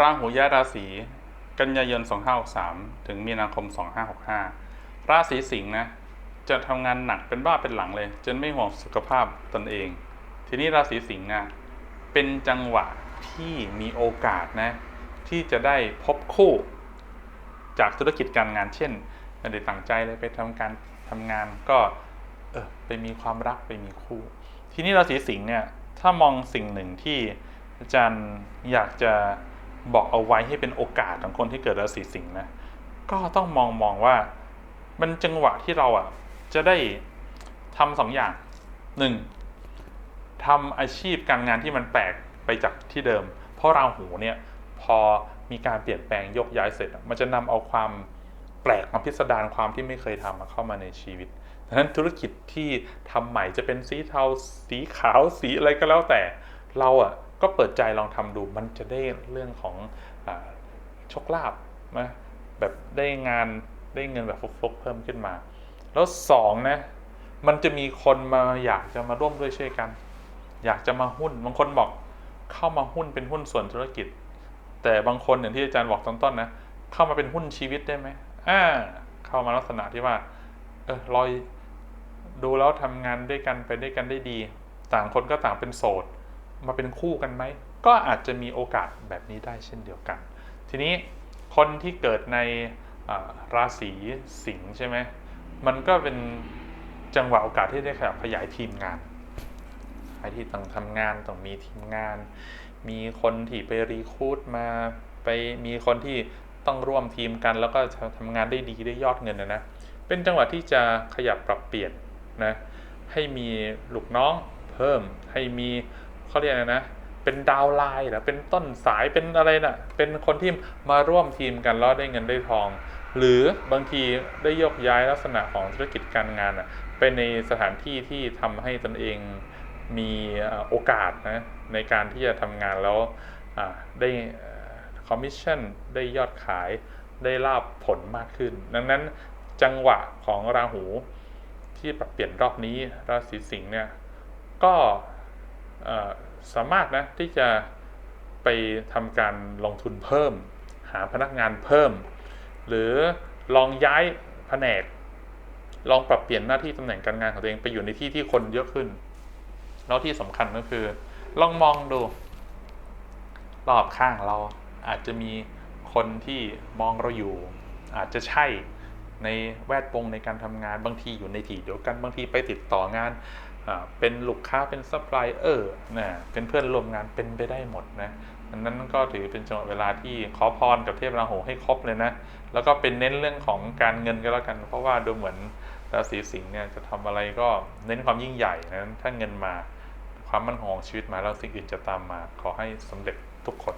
ราหูย้ายราศีกันยายน 2563 ถึงมีนาคม 2565 ราศีสิงห์นะ จะทำงานหนักเป็นบ้าเป็นหลังเลย จนไม่ห่วงสุขภาพตนเอง ทีนี้ราศีสิงห์นะเป็นจังหวะที่มีโอกาสนะ ที่จะได้พบคู่ จากธุรกิจการงานเช่นไม่ได้ตั้งใจเลยไปทำการทำงานก็เออไปมีความรักไปมีคู่ ทีนี้ราศีสิงห์เนี่ยถ้ามองสิ่งหนึ่งที่อาจารย์อยากจะ บอกเอาไว้ให้เป็นโอกาสของคนที่เกิดราศีสิงห์นะ ก็ต้องมองมองว่า มันจังหวะที่เราอะ จะได้ทำสองอย่างหนึ่งทำอาชีพการงานที่มันแปลกไปจากที่เดิม เพราะราหูเนี่ยพอมีการเปลี่ยนแปลงยกย้ายเสร็จ มันจะนำเอาความแปลกความพิสดารความที่ไม่เคยทำมาเข้ามาในชีวิตดังนั้นธุรกิจที่ทำใหม่จะเป็นสีเทาสีขาวสีอะไรก็แล้วแต่เราอะ ก็เปิดใจลองทำดูมันจะได้เรื่องของอโชคลาภนะแบบได้งานได้เงินแบบฟุกๆเพิ่มขึ้นมา แล้วสองนะมันจะมีคนมาอยากจะมาร่วมด้วยช่วยกัน อยากจะมาหุ้นบางคนบอกเข้ามาหุ้นเป็นหุ้นส่วนธุรกิจ แต่บางคนอย่างที่อาจารย์บอกตอนต้นนะเข้ามาเป็นหุ้นชีวิตได้ไหมอ่าเข้ามาลักษณะที่ว่าเออลอยดูแล้วทำงานด้วยกันไปด้วยกันได้ดี ต่างคนก็ต่างเป็นโสด มาเป็นคู่กันไหม ก็อาจจะมีโอกาสแบบนี้ได้เช่นเดียวกัน ทีนี้คนที่เกิดในราศีสิงห์ใช่ไหมมันก็เป็นจังหวะโอกาสที่ได้ขยับขยายทีมงานใครที่ต้องทำงานต้องมีทีมงาน มีคนที่ไปรีคูดมาไปมีคนที่ต้องร่วมทีมกัน แล้วก็ทำงานได้ดีได้ยอดเงินนะนะเป็นจังหวะที่จะขยับปรับเปลี่ยนนะให้มีลูกน้องเพิ่มให้มี เขาเรียกอะไรนะเป็นดาวไลน์หรือเป็นต้นสายเป็นอะไรนะ่ะเป็นคนที่มาร่วมทีมกันแล้วได้เงินได้ทอง หรือบางทีได้ยกย้ายลักษณะของธุรกิจการงานอะไปในสถานที่ที่ทำให้ตนเองมีโอกาสนะในการที่จะทำงานแล้วได้คอมมิชชั่นได้ยอดขายได้ลาบผลมากขึ้น ดังนั้นจังหวะของราหูที่ปรับเปลี่ยนรอบนี้ราศีสิงห์เนี่ยก็ สามารถนะที่จะไปทำการลงทุนเพิ่ม หาพนักงานเพิ่ม หรือลองย้ายแผนก ลองปรับเปลี่ยนหน้าที่ตำแหน่งการงานของตัวเองไปอยู่ในที่ที่คนเยอะขึ้น แล้วที่สำคัญก็คือ ลองมองดู รอบข้างเราอาจจะมีคนที่มองเราอยู่ อาจจะใช่ในแวดวงในการทำงานบางทีอยู่ในที่เดียวกันบางทีไปติดต่องาน เป็นลูกค้าเป็นซัพพลายเออร์นะเป็นเพื่อนร่วมงานเป็นไปได้หมดนะดังนั้นก็ถือเป็นจังหวะเวลาที่ขอพรกับเทพราหูให้ครบเลยนะ แล้วก็เป็นเน้นเรื่องของการเงินก็แล้วกัน เพราะว่าดูเหมือนราศีสิงห์เนี่ยจะทำอะไรก็เน้นความยิ่งใหญ่นะถ้าเงินมาความมั่นคงของชีวิตมาแล้วสิ่งอื่นจะตามมา ขอให้สำเร็จทุกคน